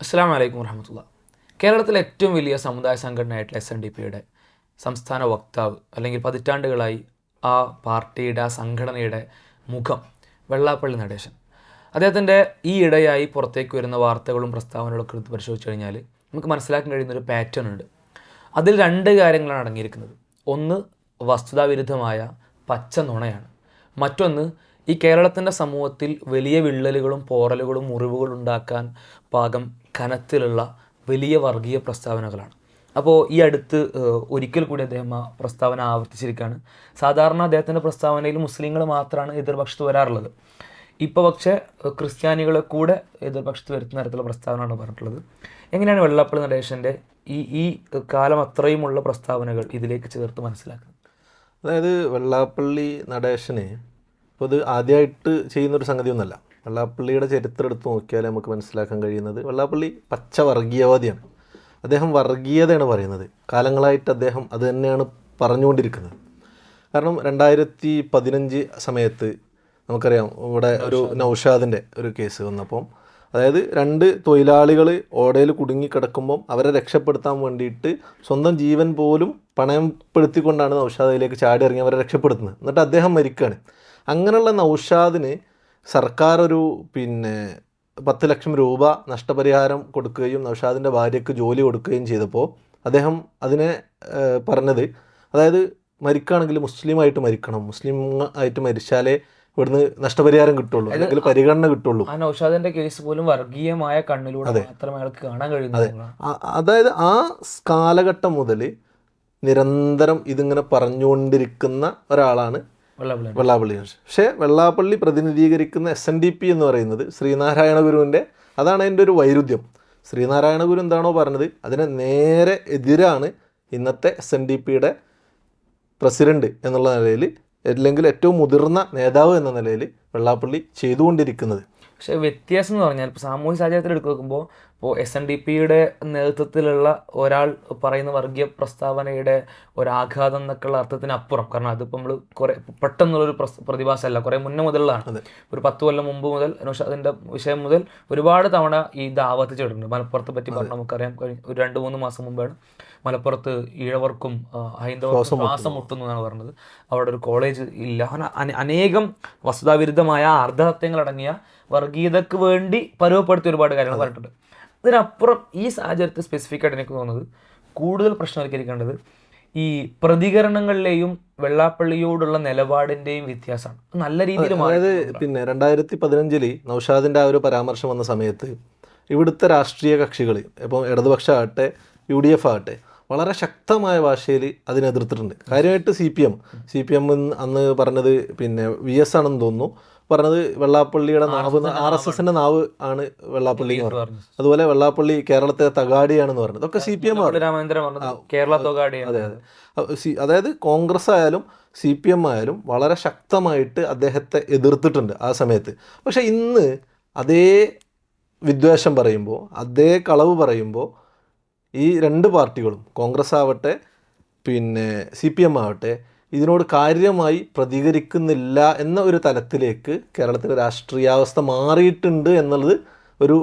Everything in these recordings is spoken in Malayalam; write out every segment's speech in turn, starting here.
അസ്സാം വലൈക്കും വർഹമത്തുള്ള കേരളത്തിലെ ഏറ്റവും വലിയ സമുദായ സംഘടനയായിട്ടുള്ള എസ് എൻ ഡി പിയുടെ സംസ്ഥാന വക്താവ് അല്ലെങ്കിൽ പതിറ്റാണ്ടുകളായി ആ പാർട്ടിയുടെ ആ സംഘടനയുടെ മുഖം വെള്ളാപ്പള്ളി നടേശൻ. അദ്ദേഹത്തിന്റെ ഈ ഇടയായി പുറത്തേക്ക് വരുന്ന വാർത്തകളും പ്രസ്താവനകളും ഒക്കെ എടുത്ത് പരിശോധിച്ച് കഴിഞ്ഞാൽ നമുക്ക് മനസ്സിലാക്കാൻ കഴിയുന്നൊരു പാറ്റേൺ ഉണ്ട്. അതിൽ രണ്ട് കാര്യങ്ങളാണ് അടങ്ങിയിരിക്കുന്നത്. ഒന്ന് വസ്തുതാവിരുദ്ധമായ പച്ച നുണയാണ്. മറ്റൊന്ന് ഈ കേരളത്തിന്റെ സമൂഹത്തിൽ വലിയ വിള്ളലുകളും പോറലുകളും മുറിവുകളും ഉണ്ടാക്കാൻ പാകം കനത്തിലുള്ള വലിയ വർഗീയ പ്രസ്താവനകളാണ്. അപ്പോൾ ഈ അടുത്ത് ഒരിക്കൽ കൂടി അദ്ദേഹം ആ പ്രസ്താവന ആവർത്തിച്ചിരിക്കുകയാണ്. സാധാരണ അദ്ദേഹത്തിന്റെ പ്രസ്താവനയിൽ മുസ്ലിങ്ങൾ മാത്രമാണ് എതിർപക്ഷത്ത് വരാറുള്ളത്. ഇപ്പോൾ പക്ഷേ ക്രിസ്ത്യാനികളെ കൂടെ എതിർപക്ഷത്ത് വരുത്തുന്ന തരത്തിലുള്ള പ്രസ്താവനയാണ് പറഞ്ഞിട്ടുള്ളത്. എങ്ങനെയാണ് വെള്ളാപ്പള്ളി നടേശന്റെ ഈ ഈ കാലം അത്രയുമുള്ള പ്രസ്താവനകൾ ഇതിലേക്ക് ചേർത്ത് മനസ്സിലാക്കുന്നത്? അതായത് വെള്ളാപ്പള്ളി നടേശന് ഇപ്പോൾ ഇത് ആദ്യമായിട്ട് ചെയ്യുന്നൊരു സംഗതിയൊന്നുമല്ല വെള്ളാപ്പള്ളിയുടെ ചരിത്രം എടുത്ത് നോക്കിയാൽ നമുക്ക് മനസ്സിലാക്കാൻ കഴിയുന്നത്. വെള്ളാപ്പള്ളി പച്ച വർഗീയവാദിയാണ്. അദ്ദേഹം വർഗീയതയാണ് പറയുന്നത്. കാലങ്ങളായിട്ട് അദ്ദേഹം അത് തന്നെയാണ് പറഞ്ഞുകൊണ്ടിരിക്കുന്നത്. കാരണം രണ്ടായിരത്തി പതിനഞ്ച് സമയത്ത് നമുക്കറിയാം ഇവിടെ ഒരു നൗഷാദിന്റെ. ഒരു കേസ് വന്നപ്പം അതായത് രണ്ട് തൊഴിലാളികൾ ഓടയിൽ കുടുങ്ങിക്കിടക്കുമ്പം അവരെ രക്ഷപ്പെടുത്താൻ വേണ്ടിയിട്ട് സ്വന്തം ജീവൻ പോലും പണയപ്പെടുത്തിക്കൊണ്ടാണ് നൗഷാദ് അതിലേക്ക് ചാടി ഇറങ്ങി അവരെ രക്ഷപ്പെടുത്തുന്നത്. എന്നിട്ട് അദ്ദേഹം മരിക്കുകയാണ് അങ്ങനെയുള്ള നൗഷാദിന് സർക്കാർ ഒരു പിന്നെ പത്ത് ലക്ഷം രൂപ നഷ്ടപരിഹാരം കൊടുക്കുകയും നൗഷാദിന്റെ ഭാര്യയ്ക്ക് ജോലി കൊടുക്കുകയും ചെയ്തപ്പോൾ അദ്ദേഹം അതിനെ പറഞ്ഞത്. അതായത് മരിക്കുകയാണെങ്കിൽ മുസ്ലിമായിട്ട് മരിക്കണം. മുസ്ലിം ആയിട്ട് മരിച്ചാലേ ഇവിടുന്ന് നഷ്ടപരിഹാരം കിട്ടുള്ളൂ. അല്ലെങ്കിൽ പരിഗണന കിട്ടുള്ളൂ. ആ നൗഷാദിന്റെ കേസ് പോലും വർഗീയമായ കണ്ണിലൂടെ മാത്രമേ അയാൾക്ക് കാണാൻ കഴിയുന്നത് അതായത് ആ കാലഘട്ടം മുതൽ നിരന്തരം ഇതിങ്ങനെ പറഞ്ഞുകൊണ്ടിരിക്കുന്ന ഒരാളാണ് വെള്ളാപ്പള്ളി വെള്ളാപ്പള്ളി പക്ഷേ വെള്ളാപ്പള്ളി പ്രതിനിധീകരിക്കുന്ന എസ് എൻ ഡി പി എന്ന് പറയുന്നത് ശ്രീനാരായണ ഗുരുവിന്റെ അതാണ് അതിന്റെ ഒരു വൈരുദ്ധ്യം. ശ്രീനാരായണ ഗുരു എന്താണോ പറഞ്ഞത്? അതിന് നേരെ എതിരാണ് ഇന്നത്തെ എസ് എൻ ഡി പിയുടെ പ്രസിഡന്റ് എന്നുള്ള നിലയിൽ അല്ലെങ്കിൽ ഏറ്റവും മുതിർന്ന നേതാവ് എന്ന നിലയിൽ വെള്ളാപ്പള്ളി ചെയ്തുകൊണ്ടിരിക്കുന്നത്. പക്ഷെ വ്യത്യാസം എന്ന് പറഞ്ഞാൽ ഇപ്പോൾ സാമൂഹ്യ സാഹചര്യത്തിൽ എടുത്തു നോക്കുമ്പോൾ ഇപ്പോൾ എസ് എൻ ഡി പിയുടെ നേതൃത്വത്തിലുള്ള ഒരാൾ പറയുന്ന വർഗീയ പ്രസ്താവനയുടെ ഒരാഘാതം എന്നൊക്കെയുള്ള അർത്ഥത്തിനപ്പുറം. കാരണം അതിപ്പോൾ നമ്മൾ കുറേ പെട്ടെന്നുള്ളൊരു പ്രസ് പ്രതിഭാസമല്ല കുറേ മുന്നേ മുതലുള്ളതാണ്. ഒരു പത്ത് കൊല്ലം മുമ്പ് മുതൽ അതിന്റെ വിഷയം മുതൽ ഒരുപാട് തവണ ഈ ഇത് ആവർത്തിച്ചിട്ടുണ്ട്. മലപ്പുറത്തെ പറ്റി പറഞ്ഞാൽ നമുക്കറിയാം. ഒരു രണ്ട് മൂന്ന് മാസം മുമ്പാണ് മലപ്പുറത്ത് ഈഴവർക്കും ഹൈന്ദവർക്കും ശ്വാസം മുട്ടുന്നു. എന്നാണ് പറഞ്ഞത്. അവിടെ ഒരു കോളേജ് ഇല്ല. അങ്ങനെ അന- അനേകം വസ്തുതാവിരുദ്ധമായ അർദ്ധസത്യങ്ങളടങ്ങിയ വർഗീയതക്ക് വേണ്ടി പരുവപ്പെടുത്തിയ ഒരുപാട് കാര്യങ്ങൾ പറഞ്ഞിട്ടുണ്ട്. അതിനപ്പുറം ഈ സാഹചര്യത്തിൽ സ്പെസിഫിക് ആയിട്ട് എനിക്ക് തോന്നുന്നത് കൂടുതൽ പ്രശ്നവൽക്കരിക്കേണ്ടത് ഈ പ്രതികരണങ്ങളിലെയും വെള്ളാപ്പള്ളിയോടുള്ള നിലപാടിന്റെയും വ്യത്യാസമാണ്. നല്ല രീതിയിൽ അതായത് പിന്നെ രണ്ടായിരത്തി പതിനഞ്ചിൽ നൗഷാദിന്റെ ആ ഒരു പരാമർശം വന്ന സമയത്ത് ഇവിടുത്തെ രാഷ്ട്രീയ കക്ഷികൾ ഇപ്പോൾ ഇടതുപക്ഷം ആകട്ടെ യു ഡി എഫ് ആകട്ടെ വളരെ ശക്തമായ ഭാഷയിൽ അതിനെ എതിർത്തിട്ടുണ്ട് കാര്യമായിട്ട് C P M C P M അന്ന് പറഞ്ഞത് പിന്നെ വി എസ് ആണെന്ന് തോന്നുന്നു. പറഞ്ഞത് വെള്ളാപ്പള്ളിയുടെ നാവ് ആർ എസ് എസിന്റെ നാവ് ആണ് വെള്ളാപ്പള്ളി എന്ന് പറഞ്ഞത്. പറഞ്ഞു അതുപോലെ വെള്ളാപ്പള്ളി കേരളത്തെ തകാടിയാണെന്ന് പറഞ്ഞത്. ഒക്കെ സി പി എം കേരള തകാടി അതെ അതെ. സി- അതായത് കോൺഗ്രസ് ആയാലും സി പി എം ആയാലും വളരെ ശക്തമായിട്ട് അദ്ദേഹത്തെ എതിർത്തിട്ടുണ്ട് ആ സമയത്ത്. പക്ഷെ ഇന്ന് അതേ വിദ്വേഷം പറയുമ്പോൾ അതേ കളവ് പറയുമ്പോൾ ഈ രണ്ട് പാർട്ടികളും കോൺഗ്രസ് ആവട്ടെ പിന്നെ സി പി എം ആവട്ടെ ഇതിനോട് കാര്യമായി പ്രതികരിക്കുന്നില്ല എന്ന ഒരു തലത്തിലേക്ക് കേരളത്തിലെ രാഷ്ട്രീയാവസ്ഥ മാറിയിട്ടുണ്ട് എന്നുള്ളത് ഒരു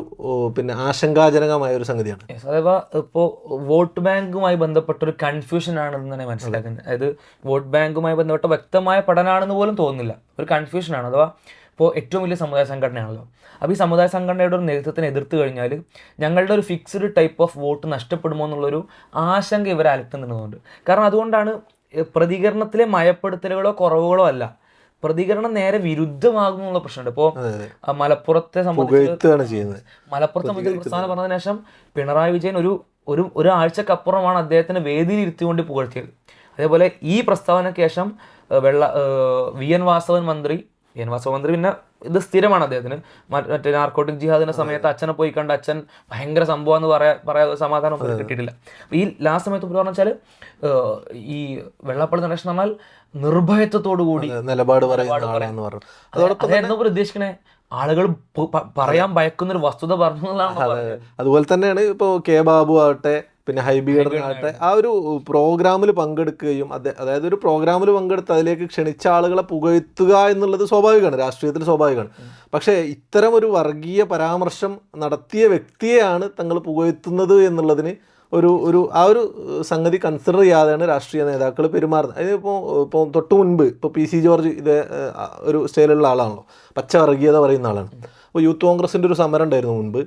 പിന്നെ ആശങ്കാജനകമായ ഒരു സംഗതിയാണ്. അഥവാ ഇപ്പോൾ വോട്ട് ബാങ്കുമായി ബന്ധപ്പെട്ട ഒരു കൺഫ്യൂഷൻ ആണെന്ന് തന്നെ മനസ്സിലാക്കുന്നത്. അതായത് വോട്ട് ബാങ്കുമായി ബന്ധപ്പെട്ട വ്യക്തമായ പഠനമാണെന്ന് പോലും തോന്നുന്നില്ല. ഒരു കൺഫ്യൂഷനാണ്. അഥവാ ഇപ്പോൾ ഏറ്റവും വലിയ സമുദായ സംഘടനയാണല്ലോ. അപ്പോൾ ഈ സമുദായ സംഘടനയുടെ ഒരു നേതൃത്വത്തിന് എതിർത്ത് കഴിഞ്ഞാൽ ഞങ്ങളുടെ ഒരു ഫിക്സ്ഡ് ടൈപ്പ് ഓഫ് വോട്ട് നഷ്ടപ്പെടുമോ എന്നുള്ളൊരു ആശങ്ക ഇവരെ അലട്ടുന്നുണ്ട്. കാരണം അതുകൊണ്ടാണ് പ്രതികരണത്തിലെ മയപ്പെടുത്തലുകളോ കുറവുകളോ അല്ല പ്രതികരണം നേരെ വിരുദ്ധമാകുന്നുള്ള പ്രശ്നമുണ്ട്. ഇപ്പോൾ മലപ്പുറത്തെ സംബന്ധിച്ച് മലപ്പുറത്തെ ചെയ്യുന്നത്. മലപ്പുറത്തെ സംബന്ധിച്ച് പ്രസ്ഥാനം പറഞ്ഞതിന് ശേഷം പിണറായി വിജയൻ ഒരു ഒരു ഒരാഴ്ചക്കപ്പുറമാണ് അദ്ദേഹത്തിന് വേദിയിൽ ഇരുത്തിക്കൊണ്ട് പുകഴ്ത്തിയത്. അതേപോലെ ഈ പ്രസ്താവനയ്ക്ക് ശേഷം വെള്ള വി എൻ വാസവൻ മന്ത്രി എൻ വാസവൻ മന്ത്രി പിന്നെ ഇത് സ്ഥിരമാണ് അദ്ദേഹത്തിന്. മറ്റ് നാർക്കോട്ടിക് ജിഹാദിന്റെ സമയത്ത് അച്ഛനെ പോയി കണ്ട അച്ഛൻ ഭയങ്കര സംഭവം എന്ന് പറയാ പറയാതെ സമാധാനം ഒന്നും കിട്ടിയിട്ടില്ല. ഈ ലാസ്റ്റ് സമയത്ത് പറഞ്ഞു വെച്ചാൽ ഈ വെള്ളപ്പള്ളി നടേശൻ എന്ന് പറഞ്ഞാൽ നിർഭയത്വത്തോടു കൂടി നിലപാട് അതോടൊപ്പം ഉദ്ദേശിക്കണേ? ആളുകൾ പറയാൻ ഭയക്കുന്ന ഒരു വസ്തുത പറഞ്ഞു. അതുപോലെ തന്നെയാണ് ഇപ്പോൾ കെ ബാബു ആവട്ടെ പിന്നെ ഹൈബീഡറിനാകട്ടെ ആ ഒരു പ്രോഗ്രാമിൽ പങ്കെടുക്കുകയും അതായത് ഒരു പ്രോഗ്രാമിൽ പങ്കെടുത്ത് അതിലേക്ക് ക്ഷണിച്ച ആളുകളെ പുകഴ്ത്തുക എന്നുള്ളത് സ്വാഭാവികമാണ് രാഷ്ട്രീയത്തിൽ സ്വാഭാവികമാണ്. പക്ഷേ ഇത്തരം ഒരു വർഗീയ പരാമർശം നടത്തിയ വ്യക്തിയെയാണ് തങ്ങൾ പുകഴ്ത്തുന്നത് എന്നുള്ളതിന് ഒരു ഒരു ആ ഒരു സംഗതി കൺസിഡർ ചെയ്യാതെയാണ് രാഷ്ട്രീയ നേതാക്കൾ പെരുമാറുന്നത്. അതായത് ഇപ്പോൾ തൊട്ട് മുൻപ് ഇപ്പോൾ പി സി ജോർജ് ഇത് ഒരു സ്റ്റൈലുള്ള ആളാണല്ലോ പച്ച വർഗീയത പറയുന്ന ആളാണ്. അപ്പോൾ യൂത്ത് കോൺഗ്രസിന്റെ ഒരു സമരം ഉണ്ടായിരുന്നു മുൻപ്.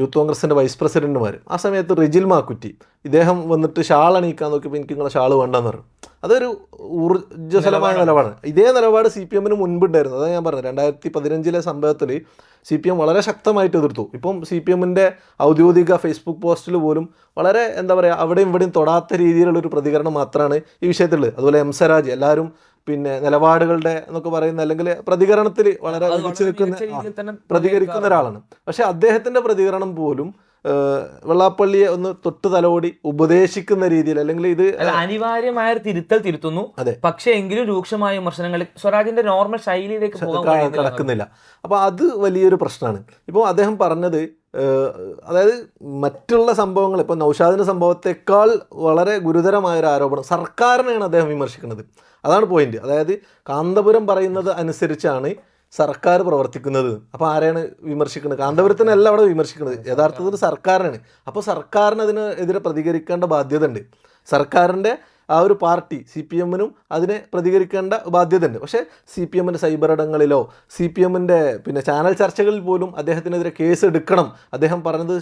യൂത്ത് കോൺഗ്രസിന്റെ വൈസ് പ്രസിഡന്റുമാർ ആ സമയത്ത് റിജിൽ മാക്കുറ്റി ഇദ്ദേഹം വന്നിട്ട് ഷാൾ അണിയിക്കാൻ നോക്കിയപ്പോൾ എനിക്ക് നിങ്ങളെ ഷാൾ വേണ്ടെന്ന് പറഞ്ഞു. അതൊരു ഊർജസ്വലമായ നിലപാട് ഇതേ നിലപാട് സി പി എമ്മിന് മുൻപുണ്ടായിരുന്നു. അതാണ് ഞാൻ പറഞ്ഞത്. രണ്ടായിരത്തി പതിനഞ്ചിലെ സംഭവത്തിൽ സി പി എം വളരെ ശക്തമായിട്ട് എതിർത്തു. ഇപ്പം സി പി എമ്മിന്റെ ഔദ്യോഗിക ഫേസ്ബുക്ക് പോസ്റ്റിൽ പോലും വളരെ എന്താ പറയുക അവിടെയും ഇവിടെയും തൊടാത്ത രീതിയിലുള്ളൊരു പ്രതികരണം മാത്രമാണ് ഈ വിഷയത്തിലുള്ളത്. അതുപോലെ എം സരാജ് എല്ലാവരും പിന്നെ നിലപാടുകളുടെ എന്നൊക്കെ പറയുന്ന അല്ലെങ്കിൽ പ്രതികരണത്തിൽ വളരെ മികച്ചു നിൽക്കുന്ന പ്രതികരിക്കുന്ന ഒരാളാണ്. പക്ഷെ അദ്ദേഹത്തിന്റെ പ്രതികരണം പോലും വെള്ളാപ്പള്ളിയെ ഒന്ന് തൊട്ട് തലോടി ഉപദേശിക്കുന്ന രീതിയിൽ അല്ലെങ്കിൽ ഇത് അനിവാര്യമായ തിരുത്തൽ തിരുത്തുന്നു. അതെ. പക്ഷേ എങ്കിലും രൂക്ഷമായ വിമർശനങ്ങൾ സ്വരാജിന്റെ നോർമൽ ശൈലിയിലേക്ക് കടക്കുന്നില്ല. അപ്പോൾ അത് വലിയൊരു പ്രശ്നമാണ്. ഇപ്പോൾ അദ്ദേഹം പറഞ്ഞത് അതായത് മറ്റുള്ള സംഭവങ്ങൾ ഇപ്പോൾ നൗഷാദിന്റെ സംഭവത്തെക്കാൾ വളരെ ഗുരുതരമായ ഒരു ആരോപണം സർക്കാരിനെയാണ് അദ്ദേഹം വിമർശിക്കുന്നത്. അതാണ് പോയിന്റ് അതായത് കാന്തപുരം പറയുന്നത് അനുസരിച്ചാണ് സർക്കാർ പ്രവർത്തിക്കുന്നത്. അപ്പോൾ ആരെയാണ് വിമർശിക്കുന്നത്? കാന്തപുരത്തിനല്ല അവിടെ വിമർശിക്കുന്നത്. യഥാർത്ഥത്തിൽ സർക്കാരാണ് അപ്പോൾ സർക്കാരിന് അതിനെതിരെ പ്രതികരിക്കേണ്ട ബാധ്യത ഉണ്ട് സർക്കാരിന്റെ ആ ഒരു പാർട്ടി സി പി എമ്മിനും അതിനെ പ്രതികരിക്കേണ്ട ബാധ്യതയുണ്ട്. പക്ഷേ സി പി എമ്മിന്റെ സൈബർ ഇടങ്ങളിലോ സി പി എമ്മിന്റെ പിന്നെ ചാനൽ ചർച്ചകളിൽ പോലും അദ്ദേഹത്തിനെതിരെ കേസ് എടുക്കണം അദ്ദേഹം പറഞ്ഞത്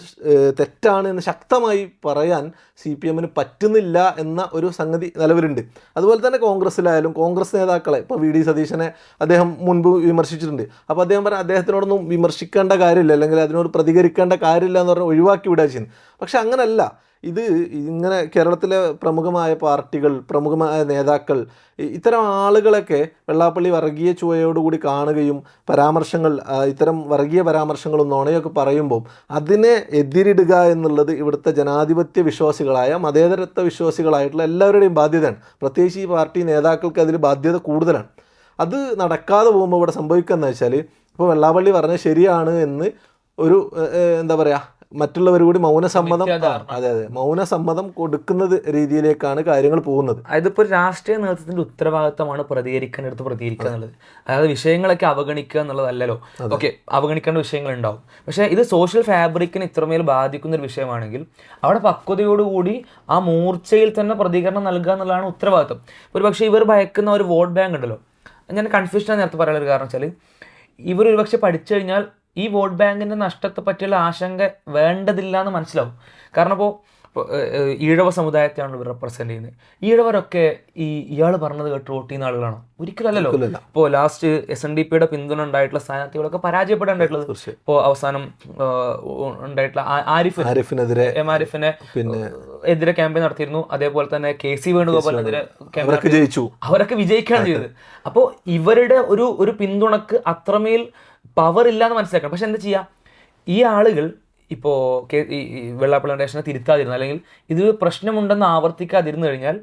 തെറ്റാണ് എന്ന് ശക്തമായി പറയാൻ സി പി എമ്മിന് പറ്റുന്നില്ല എന്ന ഒരു സംഗതി നിലവിലുണ്ട്. അതുപോലെ തന്നെ കോൺഗ്രസ്സിലായാലും കോൺഗ്രസ് നേതാക്കളെ ഇപ്പോൾ വി ഡി സതീശനെ അദ്ദേഹം മുൻപ് വിമർശിച്ചിട്ടുണ്ട്. അപ്പോൾ അദ്ദേഹം പറഞ്ഞ അദ്ദേഹത്തിനോടൊന്നും വിമർശിക്കേണ്ട കാര്യമില്ല അല്ലെങ്കിൽ അതിനോട് പ്രതികരിക്കേണ്ട കാര്യമില്ല എന്ന് പറഞ്ഞാൽ ഒഴിവാക്കി വിടുക ചെയ്യുന്നത്. പക്ഷേ അങ്ങനല്ല. ഇത് ഇങ്ങനെ കേരളത്തിലെ പ്രമുഖമായ പാർട്ടികൾ പ്രമുഖമായ നേതാക്കൾ ഇത്തരം ആളുകളൊക്കെ വെള്ളാപ്പള്ളി വർഗീയ ചുവയോടുകൂടി കാണുകയും പരാമർശങ്ങൾ ഇത്തരം വർഗീയ പരാമർശങ്ങളും നോണയൊക്കെ പറയുമ്പോൾ അതിനെ എതിരിടുക എന്നുള്ളത് ഇവിടുത്തെ ജനാധിപത്യ വിശ്വാസികളായ മതേതരത്വ വിശ്വാസികളായിട്ടുള്ള എല്ലാവരുടെയും ബാധ്യതയാണ്. പ്രത്യേകിച്ച് ഈ പാർട്ടി നേതാക്കൾക്ക് അതിൽ ബാധ്യത കൂടുതലാണ്. അത് നടക്കാതെ പോകുമ്പോൾ ഇവിടെ സംഭവിക്കുക എന്ന് വെച്ചാൽ ഇപ്പോൾ വെള്ളാപ്പള്ളി പറഞ്ഞത് ശരിയാണ് എന്ന് ഒരു എന്താ പറയുക മറ്റുള്ളവർ കൂടി മൗനസമ്മതം അതെ അതെ. മൗനസമ്മതം കൊടുക്കുന്നത് രീതിയിലേക്കാണ് കാര്യങ്ങൾ പോകുന്നത്. അതായത് ഒരു രാഷ്ട്രീയ നേതൃത്വത്തിന്റെ ഉത്തരവാദിത്തമാണ് പ്രതികരിക്കേണ്ടടുത്ത് പ്രതികരിക്കുക എന്നുള്ളത്. അതായത് വിഷയങ്ങളൊക്കെ അവഗണിക്കുക എന്നുള്ളതല്ലോ ഓക്കെ അവഗണിക്കേണ്ട വിഷയങ്ങൾ ഉണ്ടാവും പക്ഷേ ഇത് സോഷ്യൽ ഫാബ്രിക്കിന് ഇത്രമേൽ ബാധിക്കുന്ന ഒരു വിഷയമാണെങ്കിൽ അവിടെ പക്വതയോടുകൂടി ആ മൂർച്ചയിൽ തന്നെ പ്രതികരണം നൽകുക എന്നുള്ളതാണ് ഉത്തരവാദിത്തം ഒരു പക്ഷേ ഇവർ ഭയക്കുന്ന ഒരു വോട്ട് ബാങ്ക് ഉണ്ടല്ലോ. ഞാൻ കൺഫ്യൂഷൻ നേരത്തെ പറയാനുള്ള കാരണം വെച്ചാൽ ഇവർ ഒരുപക്ഷെ പഠിച്ചു കഴിഞ്ഞാൽ ഈ വോട്ട് ബാങ്കിന്റെ നഷ്ടത്തെ പറ്റിയുള്ള ആശങ്ക വേണ്ടതില്ല എന്ന് മനസ്സിലാവും. കാരണം ഇപ്പോൾ ഈഴവ സമുദായത്തെയാണ് ഇവർ റെപ്രസെന്റ് ചെയ്യുന്നത്. ഈഴവരൊക്കെ ഈ ഇയാൾ പറഞ്ഞത് കേട്ട് വോട്ട് ചെയ്യുന്ന ആളുകളാണോ? ഒരിക്കലല്ലോ അല്ലല്ലോ. ഇപ്പോൾ ലാസ്റ്റ് എസ് എൻ ഡി പിയുടെ പിന്തുണ ഉണ്ടായിട്ടുള്ള സ്ഥാനാർത്ഥികളൊക്കെ പരാജയപ്പെടാണ്ടായിട്ടുള്ളത്. ഇപ്പോൾ അവസാനം ഉണ്ടായിട്ടുള്ള ആരിഫ് ആരിഫിനെതിരെ എം ആരിഫിനെ പിന്നെ എതിരെ ക്യാമ്പയിൻ നടത്തിയിരുന്നു. അതേപോലെ തന്നെ കെ സി വേണുഗോപാലിനെതിരെ ക്യാമ്പയിൻ അവരൊക്കെ ജയിച്ചു. അവരൊക്കെ വിജയിക്കുകയാണ് ചെയ്തത്. അപ്പോൾ ഇവരുടെ ഒരു ഒരു പിന്തുണക്ക് അത്രമേൽ പവർ ഇല്ല എന്ന് മനസ്സിലാക്കണം. പക്ഷെ എന്താ ചെയ്യുക ഈ ആളുകൾ ഇപ്പോൾ ഈ ഈ വെള്ളാപ്പള്ളി ഫൗണ്ടേഷനെ തിരുത്താതിരുന്നു അല്ലെങ്കിൽ ഇത് പ്രശ്നമുണ്ടെന്ന് ആവർത്തിക്കാതിരുന്നു കഴിഞ്ഞാൽ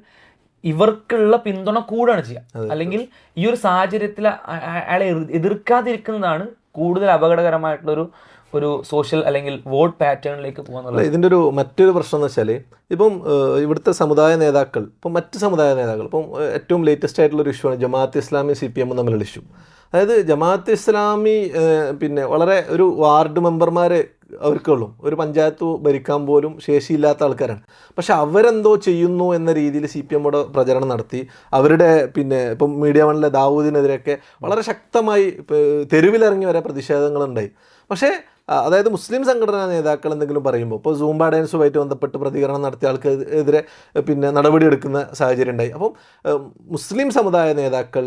ഇവർക്കുള്ള പിന്തുണ കൂടാണ് ചെയ്യുക അല്ലെങ്കിൽ ഈ ഒരു സാഹചര്യത്തിൽ അയാളെ എതിർക്കാതിരിക്കുന്നതാണ് കൂടുതൽ അപകടകരമായിട്ടുള്ളൊരു ഒരു സോഷ്യൽ അല്ലെങ്കിൽ വോട്ട് പാറ്റേണിലേക്ക് പോകാന്നുള്ളത് അല്ല ഇതിന്റെ ഒരു മറ്റൊരു പ്രശ്നം എന്ന് വെച്ചാൽ ഇപ്പം ഇവിടുത്തെ സമുദായ നേതാക്കൾ ഇപ്പം മറ്റ് സമുദായ നേതാക്കൾ ഇപ്പം ഏറ്റവും ലേറ്റസ്റ്റ് ആയിട്ടുള്ള ഒരു ഇഷ്യൂ ആണ് ജമാഅത്ത് ഇസ്ലാമി സി പി എമ്മും തമ്മിലുള്ള ഇഷ്യൂ അതായത് ജമാഅത്ത് ഇസ്ലാമി പിന്നെ വളരെ ഒരു വാർഡ് മെമ്പർമാർ അവർക്കുള്ളൂ. ഒരു പഞ്ചായത്ത് ഭരിക്കാൻ പോലും ശേഷിയില്ലാത്ത ആൾക്കാരാണ്. പക്ഷെ അവരെന്തോ ചെയ്യുന്നു എന്ന രീതിയിൽ സി പി എമ്മോട് പ്രചരണം നടത്തി. അവരുടെ പിന്നെ ഇപ്പം മീഡിയ വണിലെ ദാവൂദിനെതിരെയൊക്കെ വളരെ ശക്തമായി തെരുവിലിറങ്ങി വരെ പ്രതിഷേധങ്ങളുണ്ടായി. പക്ഷേ അതായത് മുസ്ലിം സംഘടനാ നേതാക്കൾ എന്തെങ്കിലും പറയുമ്പോൾ ഇപ്പോൾ സൂംബ ഡാൻസുമായിട്ട് ബന്ധപ്പെട്ട് പ്രതികരണം നടത്തിയ ആൾക്ക് എതിരെ പിന്നെ നടപടിയെടുക്കുന്ന സാഹചര്യം ഉണ്ടായി. അപ്പം മുസ്ലിം സമുദായ നേതാക്കൾ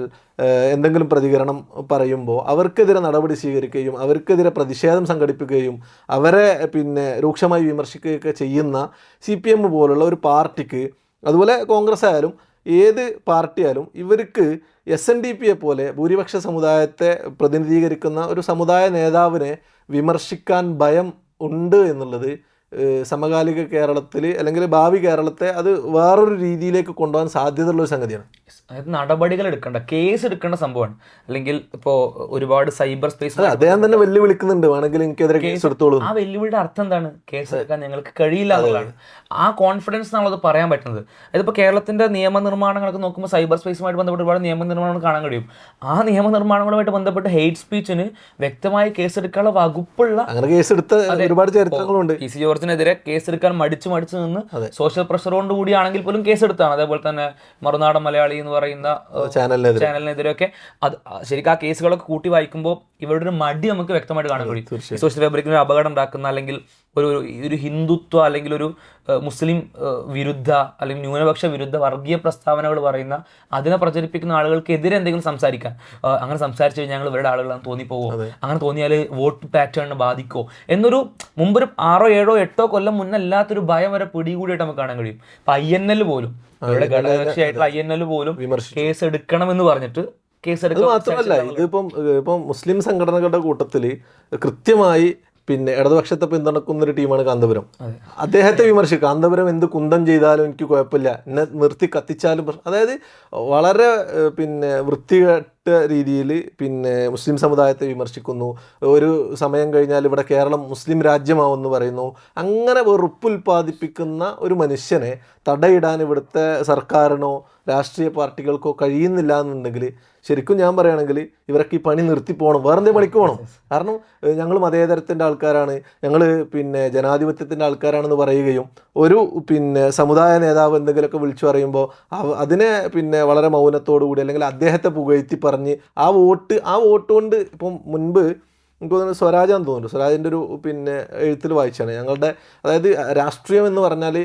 എന്തെങ്കിലും പ്രതികരണം പറയുമ്പോൾ അവർക്കെതിരെ നടപടി സ്വീകരിക്കുകയും അവർക്കെതിരെ പ്രതിഷേധം സംഘടിപ്പിക്കുകയും അവരെ പിന്നെ രൂക്ഷമായി വിമർശിക്കുകയൊക്കെ ചെയ്യുന്ന സി പി എം പോലുള്ള ഒരു പാർട്ടിക്ക് അതുപോലെ കോൺഗ്രസ് ആയാലും ഏത് പാർട്ടിയായാലും ഇവർക്ക് എസ് എൻ ഡി പിയെ പോലെ ഭൂരിപക്ഷ സമുദായത്തെ പ്രതിനിധീകരിക്കുന്ന ഒരു സമുദായ നേതാവിനെ വിമർശിക്കാൻ ഭയം ഉണ്ട് എന്നുള്ളത് സമകാലിക കേരളത്തിൽ അല്ലെങ്കിൽ ഭാവി കേരളത്തെ അത് വേറൊരു രീതിയിലേക്ക് കൊണ്ടുപോകാൻ സാധ്യതയുള്ള ഒരു സംഗതിയാണ് അതായത് നടപടികൾ എടുക്കേണ്ട കേസ് എടുക്കേണ്ട സംഭവമാണ്. അല്ലെങ്കിൽ ഇപ്പോൾ ഒരുപാട് സൈബർ സ്പേസ് അദ്ദേഹം തന്നെ വെല്ലുവിളിക്കുന്നുണ്ട്. വേണമെങ്കിൽ എനിക്കെതിരെ കേസ് എടുത്തോളൂ ആ വെല്ലുവിളിയുടെ അർത്ഥം എന്താണ്? കേസ് എടുക്കാൻ ഞങ്ങൾക്ക് കഴിയില്ല എന്നുള്ളതാണ്. ആ കോൺഫിഡൻസ് എന്നുള്ളത് പറയാൻ പറ്റുന്നത്. അതിപ്പോൾ കേരളത്തിന്റെ നിയമനിർമ്മാണങ്ങളൊക്കെ നോക്കുമ്പോൾ സൈബർ സ്പേസുമായിട്ട് ബന്ധപ്പെട്ട് ഒരുപാട് നിയമനിർമ്മാണങ്ങൾ കാണാൻ കഴിയും. ആ നിയമനിർമ്മാണങ്ങളുമായിട്ട് ബന്ധപ്പെട്ട് ഹെയ്റ്റ് സ്പീച്ചിന് വ്യക്തമായി കേസെടുക്കാനുള്ള വകുപ്പുള്ള അങ്ങനെ കേസ് എടുത്ത ഒരുപാട് ചരിത്രങ്ങളുണ്ട്. പി സി ജോർജിനെതിരെ കേസെടുക്കാൻ മടിച്ചു മടിച്ചു നിന്ന് സോഷ്യൽ പ്രഷർ കൊണ്ട് കൂടിയാണെങ്കിൽ പോലും കേസെടുത്താണ്. അതേപോലെ തന്നെ മറുനാടൻ മലയാളി എന്ന് പറയുന്ന ചാനലിനെതിരെയൊക്കെ അത് ശരിക്കും ആ കേസുകളൊക്കെ കൂട്ടി വായിക്കുമ്പോൾ ഇവരുടെ ഒരു മടി നമുക്ക് വ്യക്തമായിട്ട് കാണാൻ കഴിയും. സോഷ്യൽ ഫാബ്രിക്കിന് ഒരു അപകടം ഉണ്ടാക്കുന്ന അല്ലെങ്കിൽ ഒരു ഒരു- ഹിന്ദുത്വ അല്ലെങ്കിൽ ഒരു മുസ്ലിം വിരുദ്ധ അല്ലെങ്കിൽ ന്യൂനപക്ഷ വിരുദ്ധ വർഗീയ പ്രസ്താവനകൾ പറയുന്ന അതിനെ പ്രചരിപ്പിക്കുന്ന ആളുകൾക്കെതിരെ എന്തെങ്കിലും സംസാരിക്കാൻ. അങ്ങനെ സംസാരിച്ചു കഴിഞ്ഞാൽ ഞങ്ങൾ ഇവരുടെ ആളുകളാണ് തോന്നിപ്പോവോ? അങ്ങനെ തോന്നിയാൽ വോട്ട് പാറ്റേണിനെ ബാധിക്കോ? എന്നൊരു മുമ്പൊരു ആറോ ഏഴോ എട്ടോ കൊല്ലം മുന്നേ അല്ലാത്തൊരു ഭയം വരെ പിടികൂടിയിട്ട് നമുക്ക് കാണാൻ കഴിയും. ഇപ്പൊ ഐ എൻ എൽ പോലും. ഇവരുടെ ഘടകകക്ഷിയായിട്ടുള്ള ഐ എൻ എൽ പോലും കേസ് എടുക്കണമെന്ന് പറഞ്ഞിട്ട് കേസ് മാത്രമല്ല ഇതിപ്പം ഇപ്പം മുസ്ലിം സംഘടനകളുടെ കൂട്ടത്തിൽ കൃത്യമായി പിന്നെ ഇടതുപക്ഷത്തെ പിന്തുണക്കുന്ന ഒരു ടീമാണ് കാന്തപുരം. അദ്ദേഹത്തെ വിമർശിക്കും. കാന്തപുരം എന്ത് കുന്തം ചെയ്താലും എനിക്ക് കുഴപ്പമില്ല. എന്നെ നിർത്തി കത്തിച്ചാലും അതായത് വളരെ പിന്നെ വൃത്തികെട്ട രീതിയിൽ പിന്നെ മുസ്ലിം സമുദായത്തെ വിമർശിക്കുന്നു. ഒരു സമയം കഴിഞ്ഞാൽ ഇവിടെ കേരളം മുസ്ലിം രാജ്യമാവെന്ന് പറയുന്നു. അങ്ങനെ വെറുപ്പുൽപ്പാദിപ്പിക്കുന്ന ഒരു മനുഷ്യനെ തടയിടാൻ ഇവിടുത്തെ സർക്കാരിനോ രാഷ്ട്രീയ പാർട്ടികൾക്കോ കഴിയുന്നില്ല എന്നുണ്ടെങ്കിൽ ശരിക്കും ഞാൻ പറയുകയാണെങ്കിൽ ഇവരൊക്കെ ഈ പണി നിർത്തി പോകണം. വേറെ എന്തെങ്കിലും പണിക്ക് പോകണം? കാരണം ഞങ്ങൾ മതേതരത്തിന്റെ ആൾക്കാരാണ്. ഞങ്ങൾ പിന്നെ ജനാധിപത്യത്തിന്റെ ആൾക്കാരാണെന്ന് പറയുകയും ഒരു പിന്നെ സമുദായ നേതാവ് എന്തെങ്കിലുമൊക്കെ വിളിച്ചു പറയുമ്പോൾ അതിനെ പിന്നെ വളരെ മൗനത്തോടു കൂടി അല്ലെങ്കിൽ അദ്ദേഹത്തെ പുകഴ്ത്തി പറഞ്ഞ് ആ വോട്ട് ആ വോട്ട് കൊണ്ട് ഇപ്പം മുൻപ് എനിക്ക് തോന്നുന്നു സ്വരാജാന്ന് തോന്നുന്നു. സ്വരാജിന്റെ ഒരു പിന്നെ എഴുത്തിൽ വായിച്ചാണ്. ഞങ്ങളുടെ അതായത് രാഷ്ട്രീയം എന്ന് പറഞ്ഞാൽ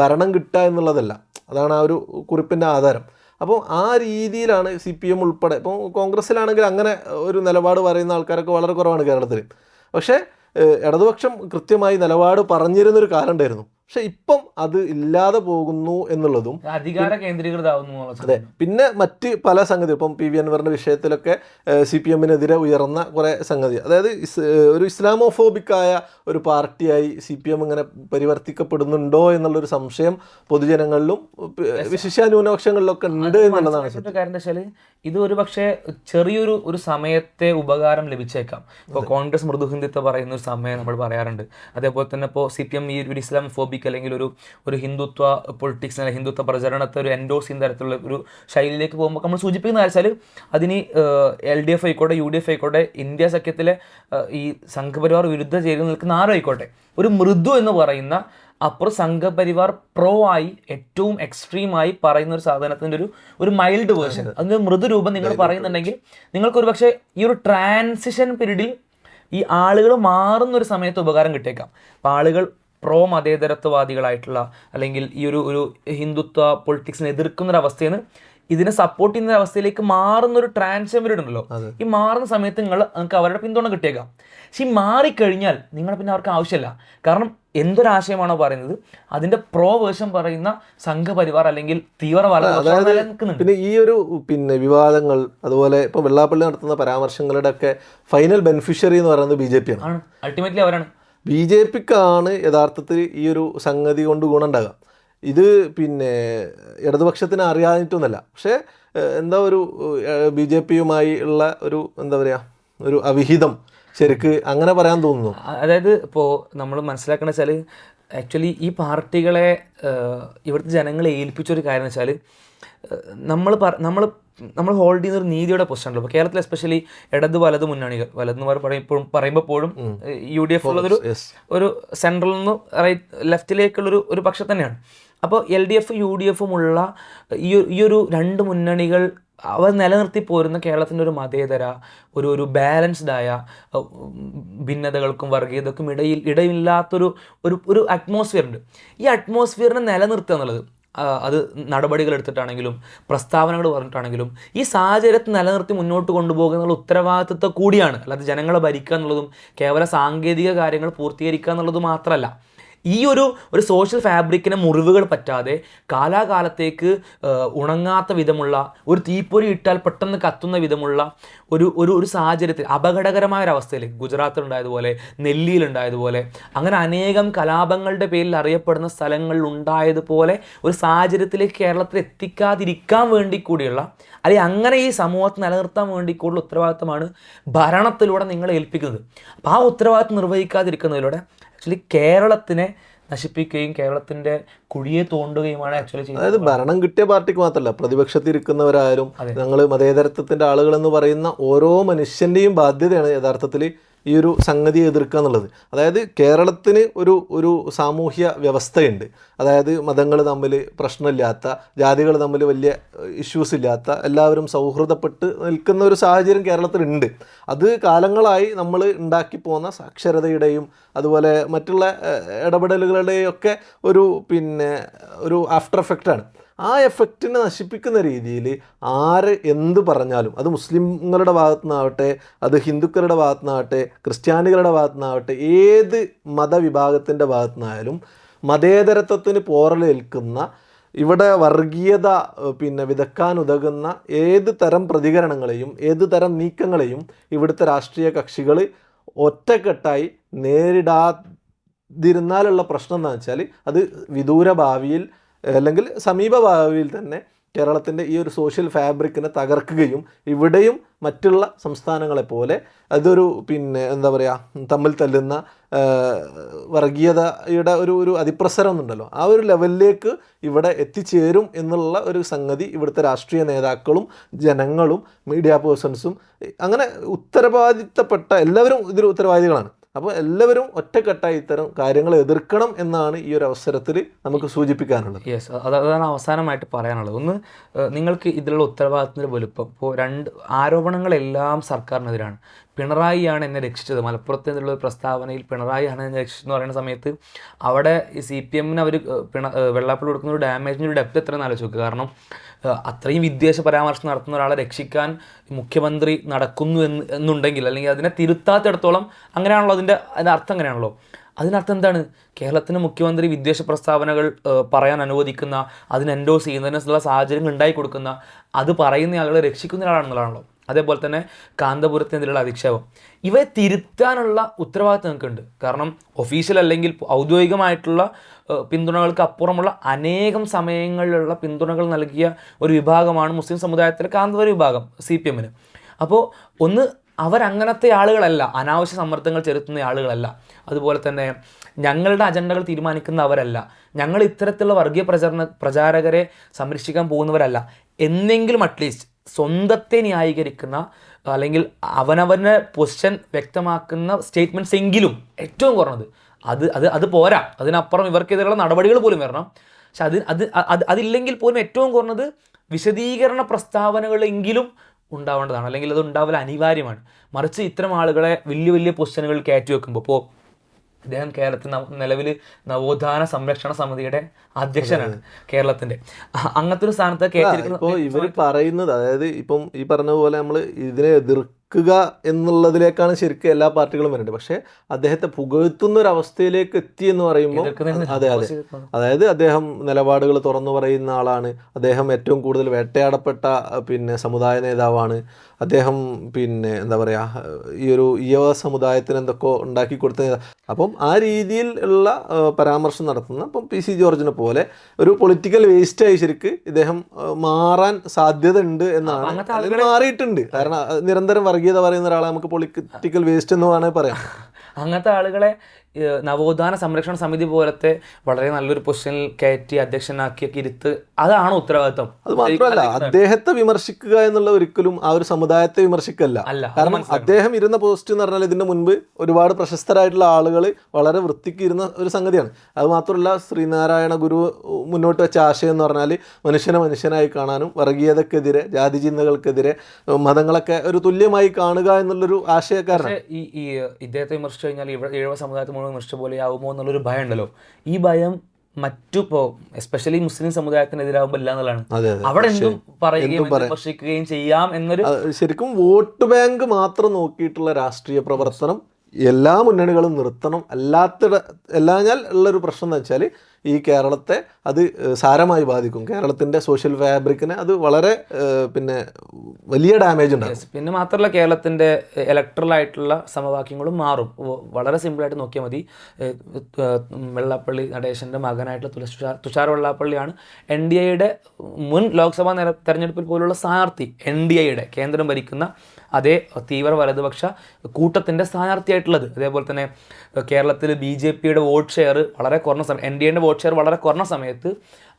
ഭരണം കിട്ടുക എന്നുള്ളതല്ല. അതാണ് ആ ഒരു കുറിപ്പിന്റെ ആധാരം. അപ്പോൾ ആ രീതിയിലാണ് സി പി എം ഉൾപ്പെടെ ഇപ്പോൾ കോൺഗ്രസ്സിലാണെങ്കിൽ അങ്ങനെ ഒരു നിലപാട് പറയുന്ന ആൾക്കാരൊക്കെ വളരെ കുറവാണ് കേരളത്തിൽ പക്ഷേ ഇടതുപക്ഷം കൃത്യമായി നിലപാട് പറഞ്ഞിരുന്നൊരു കാലം ഉണ്ടായിരുന്നു. പക്ഷെ ഇപ്പം അത് ഇല്ലാതെ പോകുന്നു എന്നുള്ളതും അധികാര കേന്ദ്രീകൃതമാവുന്നു അതെ. പിന്നെ മറ്റ് പല സംഗതി ഇപ്പം പി വി അൻവറിന്റെ വിഷയത്തിലൊക്കെ സി പി എമ്മിനെതിരെ ഉയർന്ന കുറേ സംഗതി. അതായത് ഒരു ഇസ്ലാമോഫോബിക്കായ ഒരു പാർട്ടിയായി സി പി എം ഇങ്ങനെ പരിവർത്തിക്കപ്പെടുന്നുണ്ടോ എന്നുള്ളൊരു സംശയം പൊതുജനങ്ങളിലും വിശിഷ്യാന്യൂനപക്ഷങ്ങളിലൊക്കെ വിശിഷ്യ ന്യൂനപക്ഷങ്ങളിലൊക്കെ ഉണ്ട് എന്നുള്ളതാണ് എന്താ വെച്ചാൽ ഇത് ഒരു പക്ഷേ ചെറിയൊരു ഒരു സമയത്തെ ഉപകാരം ലഭിച്ചേക്കാം. ഇപ്പോൾ കോൺഗ്രസ് മൃദുഹിന്ദിത്വം പറയുന്ന ഒരു സമയം നമ്മൾ പറയാറുണ്ട്. അതേപോലെ തന്നെ ഇപ്പോൾ സി പി എം ഈ ഒരു ഇസ്ലാം ഫോബിക് അല്ലെങ്കിൽ ഒരു ഒരു ഹിന്ദുത്വ പൊളിറ്റിക്സ് അല്ലെങ്കിൽ ഹിന്ദുത്വ പ്രചരണത്തെ ഒരു എൻഡോസ് ചെയ്യുന്ന തരത്തിലുള്ള ഒരു ശൈലിയിലേക്ക് പോകുമ്പോൾ നമ്മൾ സൂചിപ്പിക്കുന്ന വെച്ചാൽ അതിന് എൽ ഡി എഫ് ആയിക്കോട്ടെ യു ഡി എഫ് ആയിക്കോട്ടെ ഇന്ത്യ സഖ്യത്തിലെ ഈ സംഘപരിവാർ വിരുദ്ധ ചേരി നിൽക്കുന്ന ആരും ആയിക്കോട്ടെ ഒരു മൃദു എന്ന് പറയുന്ന അപ്പുറം സംഘപരിവാർ പ്രോ ആയി ഏറ്റവും എക്സ്ട്രീം ആയി പറയുന്ന ഒരു സാധനത്തിന്റെ ഒരു ഒരു മൈൽഡ് വേർഷൻ അതിന്റെ മൃദുരൂപം നിങ്ങൾ പറയുന്നുണ്ടെങ്കിൽ നിങ്ങൾക്ക് ഒരു പക്ഷേ ഈ ഒരു ട്രാൻസിഷൻ പീരീഡിൽ ഈ ആളുകൾ മാറുന്ന ഒരു സമയത്ത് ഉപകാരം കിട്ടിയേക്കാം. അപ്പോൾ ആളുകൾ പ്രോ മതേതരത്വവാദികളായിട്ടുള്ള അല്ലെങ്കിൽ ഈ ഒരു ഒരു ഹിന്ദുത്വ പൊളിറ്റിക്സിനെ എതിർക്കുന്ന ഒരു അവസ്ഥയിൽ നിന്ന് ഇതിനെ സപ്പോർട്ട് ചെയ്യുന്ന അവസ്ഥയിലേക്ക് മാറുന്ന ഒരു ട്രാൻസിഷൻ പീരീഡ് ഉണ്ടല്ലോ ഈ മാറുന്ന സമയത്ത് നിങ്ങൾ നിങ്ങൾക്ക് അവരുടെ പിന്തുണ കിട്ടിയേക്കാം. പക്ഷെ ഈ മാറിക്കഴിഞ്ഞാൽ നിങ്ങൾ പിന്നെ അവർക്ക് ആവശ്യമില്ല. കാരണം എന്തൊരാശയമാണോ പറയുന്നത്? അതിന്റെ പ്രോ വേർഷൻ പറയുന്ന സംഘപരിവാർ അല്ലെങ്കിൽ തീവ്രവാദ പിന്നെ ഈ ഒരു പിന്നെ വിവാദങ്ങൾ അതുപോലെ ഇപ്പൊ വെള്ളാപ്പള്ളി നടത്തുന്ന പരാമർശങ്ങളുടെ ഒക്കെ ഫൈനൽ ബെനിഫിഷ്യറി എന്ന് പറയുന്നത് ബി ജെ പി ആണ്. അൾട്ടിമേറ്റ്ലി അവരാണ്. ബി ജെ പിക്കാണ് യഥാർത്ഥത്തിൽ ഈ ഒരു സംഗതി കൊണ്ട് ഗുണമുണ്ടാകുക ഇത് പിന്നെ ഇടതുപക്ഷത്തിന് അറിയാനിട്ടൊന്നല്ല പക്ഷേ എന്താ ഒരു ബി ജെ പിയുമായി ഉള്ള ഒരു എന്താ പറയുക ഒരു അവിഹിതം ശരിക്ക് അങ്ങനെ പറയാൻ തോന്നുന്നു. അതായത് ഇപ്പോൾ നമ്മൾ മനസ്സിലാക്കണ വെച്ചാൽ ആക്ച്വലി ഈ പാർട്ടികളെ ഇവിടുത്തെ ജനങ്ങളെ ഏൽപ്പിച്ചൊരു കാര്യം വെച്ചാൽ നമ്മൾ നമ്മൾ നമ്മൾ ഹോൾഡ് ചെയ്യുന്ന ഒരു നീതിയുടെ പൊസിഷനല്ലോ ഇപ്പോൾ കേരളത്തിൽ എസ്പെഷ്യലി ഇടത് വലത് മുന്നണികൾ വലതെന്ന് പറയും പറയുമ്പോഴും പറയുമ്പോൾ പോഴും യു ഡി എഫ് ഉള്ളതൊരു ഒരു സെൻട്രലിൽ നിന്ന് റൈറ്റ് ലെഫ്റ്റിലേക്കുള്ളൊരു ഒരു പക്ഷം തന്നെയാണ്. അപ്പോൾ L D F U D എഫും ഉള്ള ഈ ഒരു- ഈ ഒരു രണ്ട് മുന്നണികൾ അവർ നിലനിർത്തി പോരുന്ന കേരളത്തിന്റെ ഒരു മതേതര ഒരു ഒരു ബാലൻസ്ഡ് ആയ ഭിന്നതകൾക്കും വർഗീയതക്കും ഇടയിൽ ഇടയില്ലാത്തൊരു ഒരു ഒരു അറ്റ്മോസ്ഫിയർ ഉണ്ട്. ഈ അറ്റ്മോസ്ഫിയറിനെ നിലനിർത്തുക എന്നുള്ളത് അത് നടപടികൾ എടുത്തിട്ടാണെങ്കിലും പ്രസ്താവനകൾ പറഞ്ഞിട്ടാണെങ്കിലും ഈ സാഹചര്യത്തെ നിലനിർത്തി മുന്നോട്ട് കൊണ്ടുപോകുക എന്നുള്ള ഉത്തരവാദിത്വത്തെ കൂടിയാണ്. അല്ലാതെ ജനങ്ങളെ ഭരിക്കുക എന്നുള്ളതും കേവല സാങ്കേതിക കാര്യങ്ങൾ പൂർത്തീകരിക്കുക എന്നുള്ളത് മാത്രമല്ല. ഈ ഒരു ഒരു സോഷ്യൽ ഫാബ്രിക്കിന് മുറിവുകൾ പറ്റാതെ കാലാകാലത്തേക്ക് ഉണങ്ങാത്ത വിധമുള്ള ഒരു തീപ്പൊരി ഇട്ടാൽ പെട്ടെന്ന് കത്തുന്ന വിധമുള്ള ഒരു ഒരു ഒരു സാഹചര്യത്തിൽ അപകടകരമായ ഒരു ഉണ്ടായതുപോലെ നെല്ലിയിൽ ഉണ്ടായതുപോലെ അങ്ങനെ അനേകം കലാപങ്ങളുടെ പേരിൽ അറിയപ്പെടുന്ന സ്ഥലങ്ങളിൽ ഉണ്ടായതുപോലെ ഒരു സാഹചര്യത്തിലേക്ക് കേരളത്തിൽ എത്തിക്കാതിരിക്കാൻ വേണ്ടി കൂടിയുള്ള അല്ലെങ്കിൽ അങ്ങനെ ഈ സമൂഹത്തെ നിലനിർത്താൻ വേണ്ടി കൂടുതൽ ഉത്തരവാദിത്തമാണ് ഭരണത്തിലൂടെ നിങ്ങളെ ഏൽപ്പിക്കുന്നത്. അപ്പോൾ ആ ഉത്തരവാദിത്തം നിർവഹിക്കാതിരിക്കുന്നതിലൂടെ ആക്ച്വലി കേരളത്തിനെ നശിപ്പിക്കുകയും കേരളത്തിന്റെ കുഴിയെ തോണ്ടുകയുമാണ് ആക്ച്വലി ചെയ്യുന്നത് അതായത് ഭരണം കിട്ടിയ പാർട്ടിക്ക് മാത്രമല്ല പ്രതിപക്ഷത്തിൽ ഇരിക്കുന്നവരായാലും ഞങ്ങൾ മതേതരത്വത്തിന്റെ ആളുകൾ എന്ന് പറയുന്ന ഓരോ മനുഷ്യന്റെയും ബാധ്യതയാണ് യഥാർത്ഥത്തിൽ ഈ ഒരു സംഗതി എതിർക്കുക എന്നുള്ളത്. അതായത് കേരളത്തിന് ഒരു ഒരു സാമൂഹ്യ വ്യവസ്ഥയുണ്ട്. അതായത് മതങ്ങൾ തമ്മിൽ പ്രശ്നമില്ലാത്ത ജാതികൾ തമ്മിൽ വലിയ ഇഷ്യൂസ് ഇല്ലാത്ത എല്ലാവരും സൗഹൃദപ്പെട്ട് നിൽക്കുന്ന ഒരു സാഹചര്യം കേരളത്തിലുണ്ട്. അത് കാലങ്ങളായി നമ്മൾ ഉണ്ടാക്കി പോകുന്ന സാക്ഷരതയുടെയും അതുപോലെ മറ്റുള്ള ഇടപെടലുകളുടെയും ഒക്കെ ഒരു പിന്നെ ഒരു ആഫ്റ്റർ എഫക്റ്റാണ് ആ എഫക്റ്റിനെ നശിപ്പിക്കുന്ന രീതിയിൽ ആര് എന്ത് പറഞ്ഞാലും അത് മുസ്ലിങ്ങളുടെ ഭാഗത്തു നിന്നാവട്ടെ അത് ഹിന്ദുക്കളുടെ ഭാഗത്തു നിന്നാവട്ടെ ക്രിസ്ത്യാനികളുടെ ഭാഗത്തു നിന്നാവട്ടെ ഏത് മതവിഭാഗത്തിന്റെ ഭാഗത്തു നിന്നായാലും മതേതരത്വത്തിന് പോറലേൽക്കുന്ന ഇവിടെ വർഗീയത പിന്നെ വിതക്കാൻ ഉതകുന്ന ഏത് തരം പ്രതികരണങ്ങളെയും ഏത് തരം നീക്കങ്ങളെയും ഇവിടുത്തെ രാഷ്ട്രീയ കക്ഷികൾ ഒറ്റക്കെട്ടായി നേരിടാതിരുന്നാലുള്ള പ്രശ്നം എന്താ വെച്ചാൽ അത് വിദൂര ഭാവിയിൽ അല്ലെങ്കിൽ സമീപഭാവിയിൽ തന്നെ കേരളത്തിന്റെ ഈ ഒരു സോഷ്യൽ ഫാബ്രിക്കിനെ തകർക്കുകയും ഇവിടെയും മറ്റുള്ള സംസ്ഥാനങ്ങളെ പോലെ അതൊരു പിന്നെ എന്താ പറയുക തമ്മിൽ തല്ലുന്ന വർഗീയതയുടെ ഒരു ഒരു അതിപ്രസരം എന്നുണ്ടല്ലോ ആ ഒരു ലെവലിലേക്ക് ഇവിടെ എത്തിച്ചേരും എന്നുള്ള ഒരു സംഗതി ഇവിടുത്തെ രാഷ്ട്രീയ നേതാക്കളും ജനങ്ങളും മീഡിയ പേഴ്സൺസും അങ്ങനെ ഉത്തരവാദിത്തപ്പെട്ട എല്ലാവരും ഇതിൽ ഉത്തരവാദികളാണ്. അപ്പോൾ എല്ലാവരും ഒറ്റക്കെട്ടായി ഇത്തരം കാര്യങ്ങൾ എതിർക്കണം എന്നാണ് ഈ ഒരു അവസരത്തിൽ നമുക്ക് സൂചിപ്പിക്കാനുള്ളത്. യെസ് അതാണ് അവസാനമായിട്ട് പറയാനുള്ളത്. ഒന്ന് നിങ്ങൾക്ക് ഇതിലുള്ള ഉത്തരവാദിത്തത്തിന്റെ വലുപ്പം ഇപ്പോൾ രണ്ട് ആരോപണങ്ങളെല്ലാം സർക്കാരിനെതിരാണ്. പിണറായിയാണ് എന്നെ രക്ഷിച്ചത്. മലപ്പുറത്ത് നിന്നുള്ള ഒരു പ്രസ്താവനയിൽ പിണറായിയാണ് എന്നെ രക്ഷിച്ചത് എന്ന് പറയുന്ന സമയത്ത് അവിടെ ഈ സി പി എമ്മിന് അവർ പിണ വെള്ളാപ്പള്ളി കൊടുക്കുന്ന ഒരു ഡാമേജിന്റെ ഒരു ഡെപ്ത് എത്രയെന്ന് ആലോചിച്ച് നോക്കുക കാരണം അത്രയും വിദ്വേഷ പരാമർശം നടത്തുന്ന ഒരാളെ രക്ഷിക്കാൻ മുഖ്യമന്ത്രി നടക്കുന്നു എന്ന് എന്നുണ്ടെങ്കിൽ അല്ലെങ്കിൽ അതിനെ തിരുത്താത്തിടത്തോളം അങ്ങനെയാണല്ലോ അതിന്റെ അതിന്റെ അർത്ഥം അങ്ങനെയാണല്ലോ. അതിനർത്ഥം എന്താണ്? കേരളത്തിന് മുഖ്യമന്ത്രി വിദ്വേഷ പ്രസ്താവനകൾ പറയാൻ അനുവദിക്കുന്ന അതിന് എൻഡോസ് ചെയ്യുന്നതിനുള്ള സാഹചര്യങ്ങൾ ഉണ്ടായി കൊടുക്കുന്ന അത് പറയുന്ന ആളുകളെ രക്ഷിക്കുന്ന ഒരാളാണെന്നുള്ളതാണല്ലോ. അതേപോലെ തന്നെ കാന്തപുരത്തിനെതിരെയുള്ള അധിക്ഷേപം. ഇവയെ തിരുത്താനുള്ള ഉത്തരവാദിത്തം നിങ്ങൾക്കുണ്ട്. കാരണം ഒഫീഷ്യൽ അല്ലെങ്കിൽ ഔദ്യോഗികമായിട്ടുള്ള പിന്തുണകൾക്ക് അപ്പുറമുള്ള അനേകം സമയങ്ങളിലുള്ള പിന്തുണകൾ നൽകിയ ഒരു വിഭാഗമാണ് മുസ്ലിം സമുദായത്തിലെ കാന്തപുര വിഭാഗം സി പി എമ്മിന്. അപ്പോൾ ഒന്ന് അവരങ്ങനത്തെ ആളുകളല്ല അനാവശ്യ സമ്മർദ്ദങ്ങൾ ചെലുത്തുന്ന ആളുകളല്ല. അതുപോലെ തന്നെ ഞങ്ങളുടെ അജണ്ടകൾ തീരുമാനിക്കുന്ന അവരല്ല ഞങ്ങൾ ഇത്തരത്തിലുള്ള വർഗീയ പ്രചരണ പ്രചാരകരെ സംരക്ഷിക്കാൻ പോകുന്നവരല്ല. എന്നെങ്കിലും അറ്റ്ലീസ്റ്റ് സ്വന്തത്തെ ന്യായീകരിക്കുന്ന അല്ലെങ്കിൽ അവനവന്റെ പൊസിഷൻ വ്യക്തമാക്കുന്ന സ്റ്റേറ്റ്മെന്റ്സ് എങ്കിലും ഏറ്റവും കുറഞ്ഞത്. അത് അത് അത് പോരാ. അതിനപ്പുറം ഇവർക്കെതിരെയുള്ള നടപടികൾ പോലും വരണം. പക്ഷെ അത് അത് അത് അതില്ലെങ്കിൽ പോലും ഏറ്റവും കുറഞ്ഞത് വിശദീകരണ പ്രസ്താവനകളെങ്കിലും ഉണ്ടാവേണ്ടതാണ്. അല്ലെങ്കിൽ അത് ഉണ്ടാവൽ അനിവാര്യമാണ്. മറിച്ച് ഇത്തരം ആളുകളെ വലിയ വലിയ പൊസിഷനുകൾ കയറ്റി വെക്കുമ്പോൾ ഇപ്പോൾ അദ്ദേഹം കേരളത്തിൽ നിലവിൽ നവോത്ഥാന സംരക്ഷണ സമിതിയുടെ അധ്യക്ഷനാണ് കേരളത്തിന്റെ. അങ്ങനത്തെ ഒരു സ്ഥാനത്ത് ഇപ്പോൾ ഇവർ പറയുന്നത് അതായത് ഇപ്പം ഈ പറഞ്ഞ പോലെ നമ്മൾ ഇതിനെ എതിർക്കുക എന്നുള്ളതിലേക്കാണ് ശരിക്കും എല്ലാ പാർട്ടികളും വരുന്നത്. പക്ഷേ അദ്ദേഹത്തെ പുകഴ്ത്തുന്ന ഒരു അവസ്ഥയിലേക്ക് എത്തി എന്ന് പറയുമ്പോൾ അതെ അതെ. അതായത് അദ്ദേഹം നിലപാടുകൾ തുറന്നു പറയുന്ന ആളാണ്. അദ്ദേഹം ഏറ്റവും കൂടുതൽ വേട്ടയാടപ്പെട്ട പിന്നെ സമുദായ നേതാവാണ്. അദ്ദേഹം പിന്നെ എന്താ പറയുക ഈ ഒരു യുവ സമുദായത്തിന് എന്തൊക്കെ ഉണ്ടാക്കി കൊടുത്ത അപ്പം ആ രീതിയിൽ ഉള്ള പരാമർശം നടത്തുന്ന അപ്പം പി സി ജോർജിനെ പോലെ ഒരു പൊളിറ്റിക്കൽ വേസ്റ്റ് ആയി ശരിക്ക് ഇദ്ദേഹം മാറാൻ സാധ്യത ഉണ്ട് എന്നാണ് മാറിയിട്ടുണ്ട്. കാരണം നിരന്തരം വർഗീയത പറയുന്ന ഒരാളെ നമുക്ക് പൊളിറ്റിക്കൽ വേസ്റ്റ് എന്ന് വേണമെങ്കിൽ പറയാം. അങ്ങനത്തെ ആളുകളെ നവോത്ഥാന സംരക്ഷണ സമിതി പോലത്തെ വളരെ നല്ലൊരു പൊസിഷനിൽ കയറ്റി അധ്യക്ഷനാക്കിയൊക്കെ ഇരുത്ത് അതാണ് ഉത്തരവാദിത്വം. അത് മാത്രമല്ല അദ്ദേഹത്തെ വിമർശിക്കുക എന്നുള്ള ഒരിക്കലും ആ ഒരു സമുദായത്തെ വിമർശിക്കല്ല. അല്ല കാരണം അദ്ദേഹം ഇരുന്ന പോസ്റ്റ് എന്ന് പറഞ്ഞാൽ ഇതിന്റെ മുൻപ് ഒരുപാട് പ്രശസ്തരായിട്ടുള്ള ആളുകൾ വളരെ വൃത്തിക്ക് ഇരുന്ന ഒരു സംഗതിയാണ്. അത് മാത്രമല്ല ശ്രീനാരായണ ഗുരു മുന്നോട്ട് വെച്ച ആശയം എന്ന് പറഞ്ഞാൽ മനുഷ്യനെ മനുഷ്യനായി കാണാനും വർഗീയതക്കെതിരെ ജാതി ചിന്തകൾക്കെതിരെ മതങ്ങളൊക്കെ ഒരു തുല്യമായി കാണുക എന്നുള്ളൊരു ആശയക്കാരനാണ്. പക്ഷേ ഈ ഇദ്ദേഹത്തെ വിമർശിച്ചു കഴിഞ്ഞാൽ ഇവിടെ ഈഴവ സമുദായത്തെ മുഴുവൻ ആവുമോ എന്നുള്ളൊരു ഭയം ഉണ്ടല്ലോ ഈ ഭയം മറ്റു ഇപ്പോൾ എസ്പെഷ്യലി മുസ്ലിം സമുദായത്തിനെതിരാകുമ്പോൾ ഇല്ല എന്നുള്ളതാണ് അവിടെ എന്തും പറയുകയും വിമർശിക്കുകയും ചെയ്യാം എന്നൊരു ശരിക്കും വോട്ട് ബാങ്ക് മാത്രം നോക്കിയിട്ടുള്ള രാഷ്ട്രീയ പ്രവർത്തനം എല്ലാ മുന്നണികളും നിർത്തണം. അല്ലാത്ത അല്ലാഞ്ഞാൽ ഉള്ളൊരു പ്രശ്നം എന്ന് വെച്ചാൽ ഈ കേരളത്തെ അത് സാരമായി ബാധിക്കും. കേരളത്തിന്റെ സോഷ്യൽ ഫാബ്രിക്കിനെ അത് വളരെ പിന്നെ വലിയ ഡാമേജ് ഉണ്ടാകും പിന്നെ മാത്രമല്ല കേരളത്തിന്റെ ഇലക്ട്രൽ ആയിട്ടുള്ള സമവാക്യങ്ങളും മാറും. വളരെ സിമ്പിളായിട്ട് നോക്കിയാൽ മതി. വെള്ളാപ്പള്ളി നടേശന്റെ മകനായിട്ടുള്ള തുഷാർ തുഷാർ വെള്ളാപ്പള്ളിയാണ് എൻ ഡി എയുടെ മുൻ ലോക്സഭാ തെരഞ്ഞെടുപ്പിൽ പോലുള്ള സ്ഥാനാർത്ഥി എൻ ഡി എയുടെ കേന്ദ്രം ഭരിക്കുന്ന അതേ തീവ്ര വലതുപക്ഷ കൂട്ടത്തിന്റെ സ്ഥാനാർത്ഥിയായിട്ടുള്ളത്. അതേപോലെ തന്നെ കേരളത്തിൽ ബി ജെ പിയുടെ വോട്ട് ഷെയർ വളരെ കുറഞ്ഞ എൻ ഡി എയുടെ വോട്ട് ഷെയർ വളരെ കുറഞ്ഞ സമയത്ത്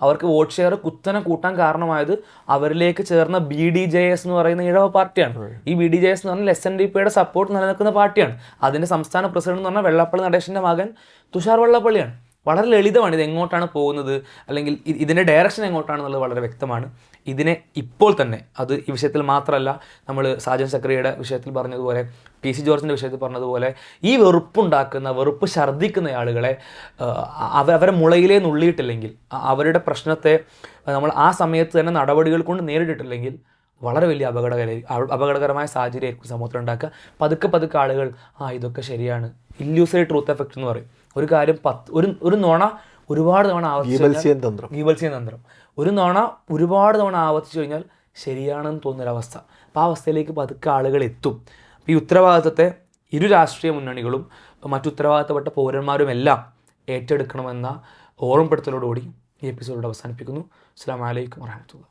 അവർക്ക് വോട്ട് ഷെയർ കുത്തനെ കൂട്ടാൻ കാരണമായത് അവരിലേക്ക് ചേർന്ന ബി ഡി ജെ എസ് എന്ന് പറയുന്ന ഇഴവ പാർട്ടിയാണ്. ഈ ബി ഡി ജെ എസ് എന്ന് പറഞ്ഞാൽ എസ് എൻ ഡി പിയുടെ സപ്പോർട്ട് നിലനിൽക്കുന്ന പാർട്ടിയാണ്. അതിന്റെ സംസ്ഥാന പ്രസിഡന്റ് എന്ന് പറഞ്ഞാൽ വെള്ളപ്പള്ളി നടേശന്റെ മകൻ തുഷാർ വെള്ളപ്പള്ളിയാണ്. വളരെ ലളിതമാണ് ഇത് എങ്ങോട്ടാണ് പോകുന്നത്? അല്ലെങ്കിൽ ഇതിന്റെ ഡയറക്ഷൻ എങ്ങോട്ടാണെന്നുള്ളത് വളരെ വ്യക്തമാണ്. ഇതിനെ ഇപ്പോൾ തന്നെ അത് ഈ വിഷയത്തിൽ മാത്രമല്ല നമ്മൾ സാജൻ സക്രിയയുടെ വിഷയത്തിൽ പറഞ്ഞതുപോലെ പി സി ജോർജിന്റെ വിഷയത്തിൽ പറഞ്ഞതുപോലെ ഈ വെറുപ്പുണ്ടാക്കുന്ന വെറുപ്പ് ഛർദ്ദിക്കുന്ന ആളുകളെ അവ അവരെ മുളയിലേ നുള്ളിയിട്ടില്ലെങ്കിൽ അവരുടെ പ്രശ്നത്തെ നമ്മൾ ആ സമയത്ത് തന്നെ നടപടികൾ കൊണ്ട് നേരിട്ടിട്ടില്ലെങ്കിൽ വളരെ വലിയ അപകടകര അപകടകരമായ സാഹചര്യമായിരിക്കും സമൂഹത്തിൽ ഉണ്ടാക്കുക. പതുക്കെ പതുക്കെ ആളുകൾ ആ ഇതൊക്കെ ശരിയാണ്. ഇല്യൂസറി ട്രൂത്ത് എഫക്റ്റ് എന്ന് പറയും. ഒരു കാര്യം പത്ത് ഒരു ഒരു നുണ ഒരുപാട് തവണ ആവശ്യം ഗീബൽസിയൻ തന്ത്രം. ഒരു നോണ ഒരുപാട് തവണ ആവർത്തിച്ചു കഴിഞ്ഞാൽ ശരിയാണെന്ന് തോന്നുന്നൊരവസ്ഥ അപ്പോൾ ആ അവസ്ഥയിലേക്ക് പതുക്കെ ആളുകൾ എത്തും. അപ്പോൾ ഈ ഉത്തരവാദിത്തത്തെ ഇരു രാഷ്ട്രീയ മുന്നണികളും മറ്റു ഉത്തരവാദിത്തപ്പെട്ട പൗരന്മാരും എല്ലാം ഏറ്റെടുക്കണമെന്ന ഓർമ്മപ്പെടുത്തലോടുകൂടി ഈ എപ്പിസോഡ് അവസാനിപ്പിക്കുന്നു. അസ്സാം വലൈക്കും വാഹമത്തുള്ള